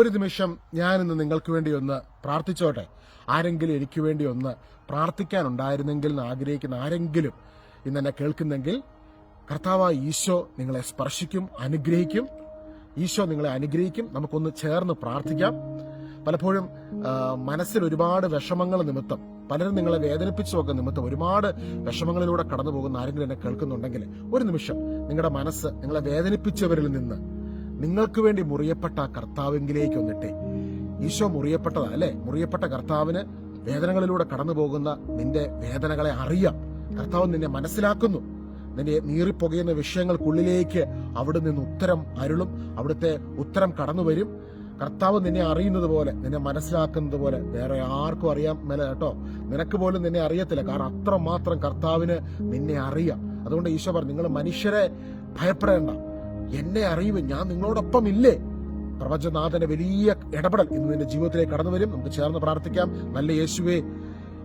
ഒരു നിമിഷം ഞാനിന്ന് നിങ്ങൾക്ക് വേണ്ടി ഒന്ന് പ്രാർത്ഥിച്ചോട്ടെ. ആരെങ്കിലും എനിക്ക് വേണ്ടി ഒന്ന് പ്രാർത്ഥിക്കാനുണ്ടായിരുന്നെങ്കിൽ എന്ന് ആഗ്രഹിക്കുന്ന ആരെങ്കിലും ഇന്ന് എന്നെ കേൾക്കുന്നെങ്കിൽ കർത്താവായ ഈശോ നിങ്ങളെ സ്പർശിക്കും അനുഗ്രഹിക്കും. ഈശോ നിങ്ങളെ അനുഗ്രഹിക്കും. നമുക്കൊന്ന് ചേർന്ന് പ്രാർത്ഥിക്കാം. പലപ്പോഴും മനസ്സിൽ ഒരുപാട് വിഷമങ്ങൾ നിമിത്തം പലരും നിങ്ങളെ വേദനിപ്പിച്ചുമൊക്കെ നിമിത്തം ഒരുപാട് വിഷമങ്ങളിലൂടെ കടന്നു പോകുന്ന ആരെങ്കിലും എന്നെ കേൾക്കുന്നുണ്ടെങ്കിൽ ഒരു നിമിഷം നിങ്ങളുടെ മനസ്സ് നിങ്ങളെ വേദനിപ്പിച്ചവരിൽ നിന്ന് നിങ്ങൾക്ക് വേണ്ടി മുറിയപ്പെട്ട ആ കർത്താവിങ്കിലേക്ക് ഒന്നിട്ടെ ഈശോ മുറിയപ്പെട്ടതാ അല്ലെ? മുറിയപ്പെട്ട കർത്താവിന് വേദനകളിലൂടെ കടന്നു പോകുന്ന നിന്റെ വേദനകളെ അറിയാം. കർത്താവ് നിന്നെ മനസ്സിലാക്കുന്നു. നിന്റെ നീറിപ്പുകയുന്ന വിഷയങ്ങൾക്കുള്ളിലേക്ക് അവിടെ നിന്ന് ഉത്തരം അരുളും അവിടുത്തെ ഉത്തരം കടന്നു വരും. കർത്താവ് നിന്നെ അറിയുന്നത് പോലെ നിന്നെ മനസ്സിലാക്കുന്നത് പോലെ വേറെ ആർക്കും അറിയാൻ മേല കേട്ടോ. നിനക്ക് പോലും നിന്നെ അറിയത്തില്ല കാരണം അത്രമാത്രം കർത്താവിന് നിന്നെ അറിയാം. അതുകൊണ്ട് ഈശോ പറഞ്ഞു നിങ്ങൾ മനുഷ്യരെ ഭയപ്പെടേണ്ട. എന്നെ അറിയുവൻ ഞാൻ നിങ്ങളോടൊപ്പം ഇല്ലേ പ്രപഞ്ചനാഥന്റെ വലിയ ഇടപെടൽ ഇന്ന് നിന്റെ ജീവിതത്തിലേക്ക് കടന്നു വരും. നമുക്ക് ചേർന്ന് പ്രാർത്ഥിക്കാം. നല്ല യേശുവേ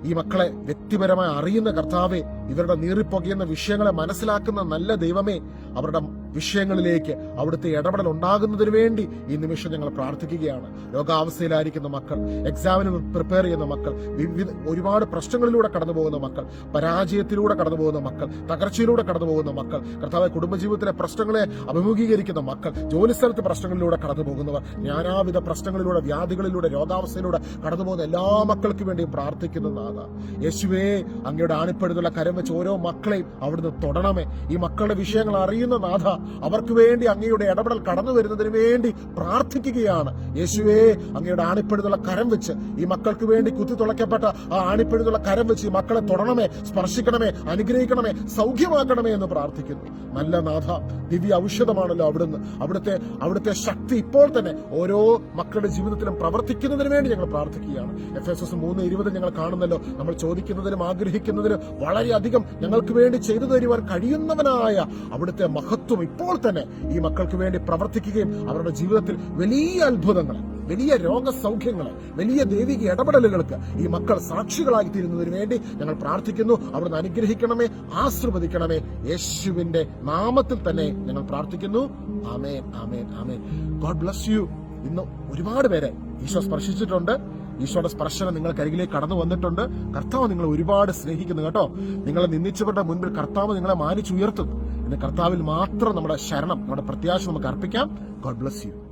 ഈ മക്കളെ വ്യക്തിപരമായി അറിയുന്ന കർത്താവെ ഇവരുടെ നീറിപ്പൊകയുന്ന വിഷയങ്ങളെ മനസ്സിലാക്കുന്ന നല്ല ദൈവമേ അവരുടെ വിഷയങ്ങളിലേക്ക് അവിടുത്തെ ഇടപെടൽ ഉണ്ടാകുന്നതിന് വേണ്ടി ഈ നിമിഷം ഞങ്ങൾ പ്രാർത്ഥിക്കുകയാണ്. രോഗാവസ്ഥയിലായിരിക്കുന്ന മക്കൾ എക്സാമിന് പ്രിപ്പയർ ചെയ്യുന്ന മക്കൾ വിവിധ ഒരുപാട് പ്രശ്നങ്ങളിലൂടെ കടന്നു പോകുന്ന മക്കൾ പരാജയത്തിലൂടെ കടന്നു പോകുന്ന മക്കൾ തകർച്ചയിലൂടെ കടന്നു പോകുന്ന മക്കൾ കർത്താവ് കുടുംബജീവിതത്തിലെ പ്രശ്നങ്ങളെ അഭിമുഖീകരിക്കുന്ന മക്കൾ ജോലിസ്ഥലത്ത് പ്രശ്നങ്ങളിലൂടെ കടന്നു പോകുന്നവർ നാനാവിധ പ്രശ്നങ്ങളിലൂടെ വ്യാധികളിലൂടെ രോഗാവസ്ഥയിലൂടെ കടന്നു പോകുന്ന എല്ലാ മക്കൾക്ക് വേണ്ടിയും പ്രാർത്ഥിക്കുന്ന നാഥ. യേശുവേ അങ്ങയുടെ ആണിപ്പെടുന്നുള്ള കരം വെച്ച് ഓരോ മക്കളെയും അവിടുന്ന് തൊടണമേ. ഈ മക്കളുടെ വിഷയങ്ങൾ അറിയുന്ന നാഥ അവർക്ക് വേണ്ടി അങ്ങയുടെ ഇടപെടൽ കടന്നു വരുന്നതിന് വേണ്ടി പ്രാർത്ഥിക്കുകയാണ്. യേശുവേ അങ്ങയുടെ ആണിപ്പെടുന്നുള്ള കരം വെച്ച് ഈ മക്കൾക്ക് വേണ്ടി കുത്തി തുളയ്ക്കപ്പെട്ട ആ ആണിപ്പെടുന്നുള്ള കരം വെച്ച് ഈ മക്കളെ തൊടണമേ സ്പർശിക്കണമേ അനുഗ്രഹിക്കണമേ സൗഖ്യമാക്കണമേ എന്ന് പ്രാർത്ഥിക്കുന്നു. നല്ല നാഥ ദിവ്യ ഔഷധമാണല്ലോ അവിടുന്ന്. അവിടുത്തെ അവിടുത്തെ ശക്തി ഇപ്പോൾ തന്നെ ഓരോ മക്കളുടെ ജീവിതത്തിലും പ്രവർത്തിക്കുന്നതിന് വേണ്ടി ഞങ്ങൾ പ്രാർത്ഥിക്കുകയാണ്. എഫ് എസ് എസ് മൂന്ന് ഇരുപതിൽ ഞങ്ങൾ കാണുന്നല്ലോ നമ്മൾ ചോദിക്കുന്നതിനും ആഗ്രഹിക്കുന്നതിനും വളരെയധികം ഞങ്ങൾക്ക് വേണ്ടി ചെയ്തു തരുവാൻ കഴിയുന്നവനായ അവിടുത്തെ മഹത്വം ഇപ്പോൾ തന്നെ ഈ മക്കൾക്ക് വേണ്ടി പ്രവർത്തിക്കുകയും അവരുടെ ജീവിതത്തിൽ വലിയ അത്ഭുതങ്ങൾ വലിയ രോഗസൗഖ്യങ്ങൾ വലിയ ദൈവിക ഇടപെടലുകൾക്ക് ഈ മക്കൾ സാക്ഷികളായി തീരുന്നതിന് വേണ്ടി ഞങ്ങൾ പ്രാർത്ഥിക്കുന്നു. അവിടുന്ന് അനുഗ്രഹിക്കണമേ ആശീർവദിക്കണമേ. യേശുവിന്റെ നാമത്തിൽ തന്നെ ഞങ്ങൾ പ്രാർത്ഥിക്കുന്നു. ആമേൻ ആമേൻ ആമേൻ. God bless you. ഇന്ന് ഒരുപാട് പേരെ ഈശോ സ്പർശിച്ചിട്ടുണ്ട്. ഈശോയുടെ സ്പർശനം നിങ്ങൾക്ക് അരികിലേക്ക് കടന്നു വന്നിട്ടുണ്ട്. കർത്താവ് നിങ്ങളെ ഒരുപാട് സ്നേഹിക്കുന്നു കേട്ടോ. നിങ്ങളെ നിന്ദിച്ചവരുടെ മുൻപിൽ കർത്താവ് നിങ്ങളെ മാനിച്ചുയർത്തും. ഇന്ന് കർത്താവിൽ മാത്രം നമ്മുടെ ശരണം നമ്മുടെ പ്രത്യാശ നമുക്ക് അർപ്പിക്കാം. God bless U